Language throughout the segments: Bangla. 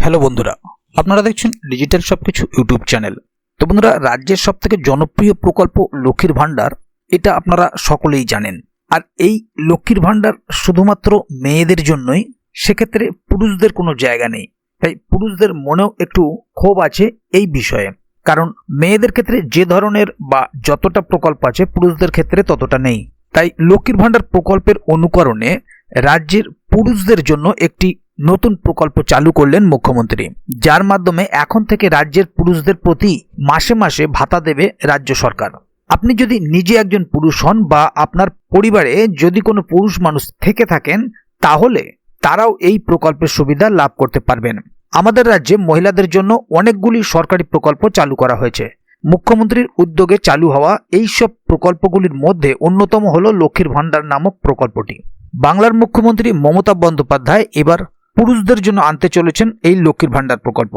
হ্যালো বন্ধুরা, আপনারা দেখছেন ডিজিটাল সবকিছু ইউটিউব চ্যানেল। তো বন্ধুরা, রাজ্যের সব থেকে জনপ্রিয় প্রকল্প লক্ষ্মীর ভাণ্ডার, এটা আপনারা সকলেই জানেন। আর এই লক্ষ্মীর ভাণ্ডার শুধুমাত্র মেয়েদের জন্যই, সেক্ষেত্রে পুরুষদের কোনো জায়গা নেই। তাই পুরুষদের মনেও একটু ক্ষোভ আছে এই বিষয়ে। কারণ মেয়েদের ক্ষেত্রে যে ধরনের বা যতটা প্রকল্প আছে, পুরুষদের ক্ষেত্রে ততটা নেই। তাই লক্ষ্মীর ভাণ্ডার প্রকল্পের অনুকরণে রাজ্যের পুরুষদের জন্য একটি নতুন প্রকল্প চালু করলেন মুখ্যমন্ত্রী, যার মাধ্যমে এখন থেকে রাজ্যের পুরুষদের প্রতি মাসে মাসে ভাতা দেবে রাজ্য সরকার। আপনি যদি নিজে একজন পুরুষ হন বা আপনার পরিবারে যদি কোনো পুরুষ মানুষ থেকে থাকেন, তাহলে তারাও এই প্রকল্পের সুবিধা লাভ করতে পারবেন। আমাদের রাজ্যে মহিলাদের জন্য অনেকগুলি সরকারি প্রকল্প চালু করা হয়েছে। মুখ্যমন্ত্রীর উদ্যোগে চালু হওয়া এই সব প্রকল্পগুলির মধ্যে অন্যতম হল লক্ষ্মীর ভাণ্ডার নামক প্রকল্পটি। বাংলার মুখ্যমন্ত্রী মমতা বন্দ্যোপাধ্যায় এবার পুরুষদের জন্য আনতে চলেছেন এই লক্ষ্মীর ভাণ্ডার প্রকল্প।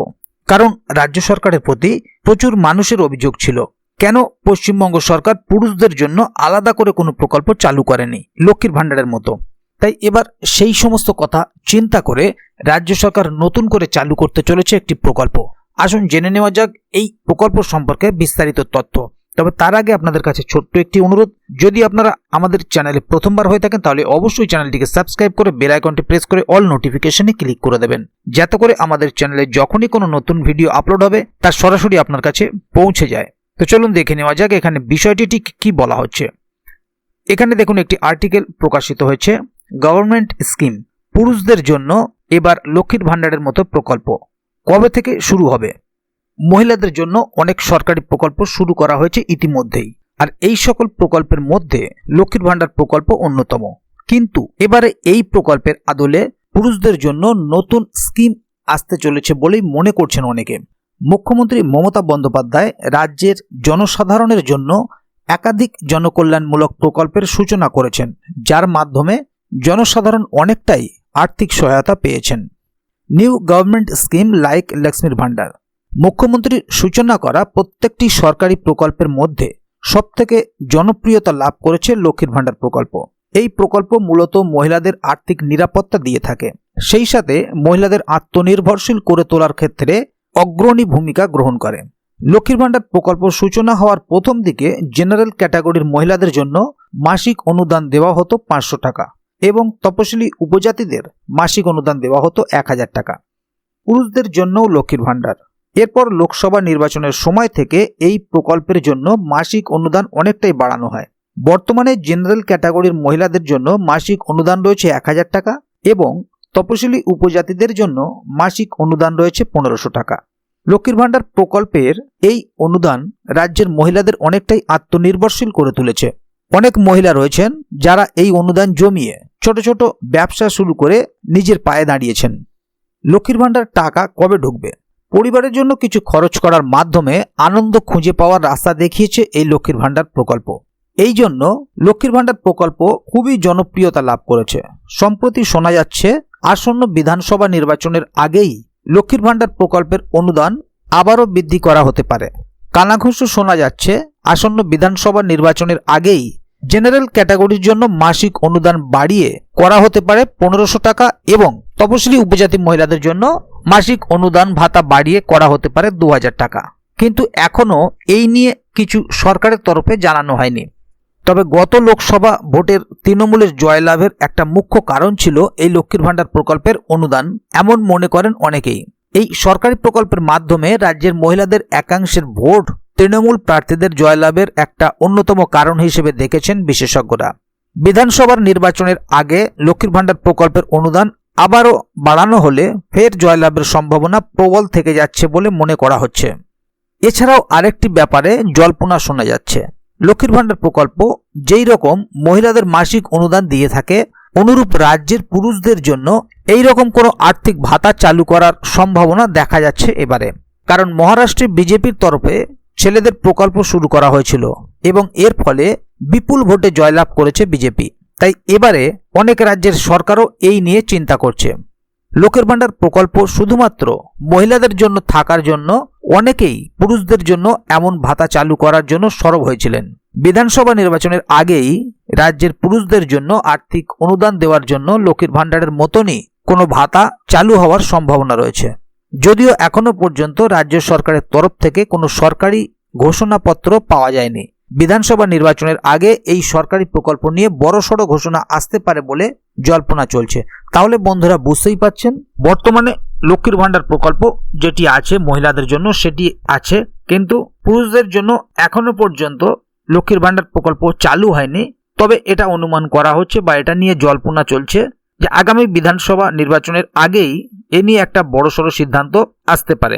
কারণ রাজ্য সরকারের প্রতি প্রচুর মানুষের অভিযোগ ছিল, কেন পশ্চিমবঙ্গ সরকার পুরুষদের জন্য আলাদা করে কোনো প্রকল্প চালু করেনি লক্ষ্মীর ভাণ্ডারের মতো। তাই এবার সেই সমস্ত কথা চিন্তা করে রাজ্য সরকার নতুন করে চালু করতে চলেছে একটি প্রকল্প। আসুন জেনে নেওয়া যাক এই প্রকল্প সম্পর্কে বিস্তারিত তথ্য। তবে তার আগে আপনাদের কাছে ছোট্ট একটি অনুরোধ, যদি আপনারা আমাদের চ্যানেলে প্রথমবার হয়ে থাকেন, তাহলে অবশ্যই চ্যানেলটিকে সাবস্ক্রাইব করে বেল আইকনটি প্রেস করে অল নোটিফিকেশনে ক্লিক করে দেবেন। যাতে করে আমাদের চ্যানেলে যখনই কোনো নতুন ভিডিও আপলোড হবে, তা সরাসরি আপনার কাছে পৌঁছে যায়। তো চলুন দেখে নেওয়া যাক এখানে বিষয়টি ঠিক কী বলা হচ্ছে। এখানে দেখুন একটি আর্টিকেল প্রকাশিত হয়েছে গভর্নমেন্ট স্কিম পুরুষদের জন্য এবার লক্ষ্মীর ভাণ্ডারের মতো প্রকল্প। কবে থেকে শুরু হবে? মহিলাদের জন্য অনেক সরকারি প্রকল্প শুরু করা হয়েছে ইতিমধ্যেই। আর এই সকল প্রকল্পের মধ্যে লক্ষ্মীর ভাণ্ডার প্রকল্প অন্যতম। কিন্তু এবারে এই প্রকল্পের আদলে পুরুষদের জন্য নতুন স্কিম আসতে চলেছে বলেই মনে করছেন অনেকে। মুখ্যমন্ত্রী মমতা বন্দ্যোপাধ্যায় রাজ্যের জনসাধারণের জন্য একাধিক জনকল্যাণমূলক প্রকল্পের সূচনা করেছেন, যার মাধ্যমে জনসাধারণ অনেকটাই আর্থিক সহায়তা পেয়েছেন। নিউ গভর্নমেন্ট স্কিম লাইক লক্ষ্মীর ভাণ্ডার। মুখ্যমন্ত্রীর সূচনা করা প্রত্যেকটি সরকারি প্রকল্পের মধ্যে সবথেকে জনপ্রিয়তা লাভ করেছে লক্ষ্মীর ভাণ্ডার প্রকল্প। এই প্রকল্প মূলত মহিলাদের আর্থিক নিরাপত্তা দিয়ে থাকে। সেই সাথে মহিলাদের আত্মনির্ভরশীল করে তোলার ক্ষেত্রে অগ্রণী ভূমিকা গ্রহণ করে। লক্ষ্মীর ভাণ্ডার প্রকল্প সূচনা হওয়ার প্রথম দিকে জেনারেল ক্যাটাগরির মহিলাদের জন্য মাসিক অনুদান দেওয়া হতো পাঁচশো টাকা এবং তপশিলি উপজাতিদের মাসিক অনুদান দেওয়া হতো এক হাজার টাকা। পুরুষদের জন্যও লক্ষ্মীর ভাণ্ডার। এরপর লোকসভা নির্বাচনের সময় থেকে এই প্রকল্পের জন্য মাসিক অনুদান অনেকটাই বাড়ানো হয়। বর্তমানে জেনারেল ক্যাটাগরির মহিলাদের জন্য মাসিক অনুদান রয়েছে এক হাজার টাকা এবং তপশিলি উপজাতিদের জন্য মাসিক অনুদান রয়েছে পনেরোশো টাকা। লক্ষ্মীর ভাণ্ডার প্রকল্পের এই অনুদান রাজ্যের মহিলাদের অনেকটাই আত্মনির্ভরশীল করে তুলেছে। অনেক মহিলা রয়েছেন যারা এই অনুদান জমিয়ে ছোট ছোট ব্যবসা শুরু করে নিজের পায়ে দাঁড়িয়েছেন। লক্ষ্মীর ভাণ্ডার টাকা কবে ঢুকবে? পরিবারের জন্য কিছু খরচ করার মাধ্যমে আনন্দ খুঁজে পাওয়ার রাস্তা দেখিয়েছে এই লক্ষ্মীর ভাণ্ডার প্রকল্প। এই জন্য লক্ষ্মীর ভাণ্ডার প্রকল্প খুবই জনপ্রিয়তা লাভ করেছে। সম্প্রতি শোনা যাচ্ছে, আসন্ন বিধানসভা নির্বাচনের আগেই লক্ষ্মীর ভাণ্ডার প্রকল্পের অনুদান আবারও বৃদ্ধি করা হতে পারে। কানাঘুষো শোনা যাচ্ছে, আসন্ন বিধানসভা নির্বাচনের আগেই জেনারেল ক্যাটাগরির জন্য মাসিক অনুদান বাড়িয়ে করা হতে পারে পনেরোশো টাকা এবং তপশিলি উপজাতি মহিলাদের জন্য মাসিক অনুদান ভাতা বাড়িয়ে করা হতে পারে দু হাজার টাকা। কিন্তু এখনও এই নিয়ে কিছু সরকারের তরফে জানানো হয়নি। তবে গত লোকসভা ভোটের তৃণমূলের জয়লাভের একটা মুখ্য কারণ ছিল এই লক্ষ্মীর ভাণ্ডার প্রকল্পের অনুদান, এমন মনে করেন অনেকেই। এই সরকারি প্রকল্পের মাধ্যমে রাজ্যের মহিলাদের একাংশের ভোট তৃণমূল প্রার্থীদের জয়লাভের একটা অন্যতম কারণ হিসেবে দেখেছেন বিশেষজ্ঞরা। বিধানসভার নির্বাচনের আগে লক্ষ্মীর ভাণ্ডার প্রকল্পের অনুদান আবারও বাড়ানো হলে ফের জয়লাভের সম্ভাবনা প্রবল থেকে যাচ্ছে বলে মনে করা হচ্ছে। এছাড়াও আরেকটি ব্যাপারে জল্পনা শোনা যাচ্ছে। লক্ষ্মীর ভাণ্ডার প্রকল্প যেই রকম মহিলাদের মাসিক অনুদান দিয়ে থাকে, অনুরূপ রাজ্যের পুরুষদের জন্য এই রকম কোনো আর্থিক ভাতা চালু করার সম্ভাবনা দেখা যাচ্ছে এবারে। কারণ মহারাষ্ট্রে বিজেপির তরফে ছেলেদের প্রকল্প শুরু করা হয়েছিল এবং এর ফলে বিপুল ভোটে জয়লাভ করেছে বিজেপি। তাই এবারে অনেক রাজ্যের সরকারও এই নিয়ে চিন্তা করছে। লোকের ভাণ্ডার প্রকল্প শুধুমাত্র মহিলাদের জন্য থাকার জন্য, অনেকেই পুরুষদের জন্য এমন ভাতা চালু করার জন্য সরব হয়েছিলেন। বিধানসভা নির্বাচনের আগেই রাজ্যের পুরুষদের জন্য আর্থিক অনুদান দেওয়ার জন্য লক্ষ্মীর ভাণ্ডারের মতনই কোনো ভাতা চালু হওয়ার সম্ভাবনা রয়েছে। যদিও এখনও পর্যন্ত রাজ্য সরকারের তরফ থেকে কোনো সরকারি ঘোষণাপত্র পাওয়া যায়নি। বিধানসভা নির্বাচনের আগে এই সরকারি প্রকল্প নিয়ে বড়সড় ঘোষণা আসতে পারে বলে জল্পনা চলছে। তাহলে বন্ধুরা বুঝতেই পাচ্ছেন, বর্তমানে লক্ষ্মীর ভাণ্ডার প্রকল্প যেটি আছে মহিলাদের জন্য সেটি আছে, কিন্তু পুরুষদের জন্য এখনও পর্যন্ত লক্ষ্মীর ভাণ্ডার প্রকল্প চালু হয়নি। তবে এটা অনুমান করা হচ্ছে বা এটা নিয়ে জল্পনা চলছে যে আগামী বিধানসভা নির্বাচনের আগেই এ নিয়ে একটা বড়সড় সিদ্ধান্ত আসতে পারে।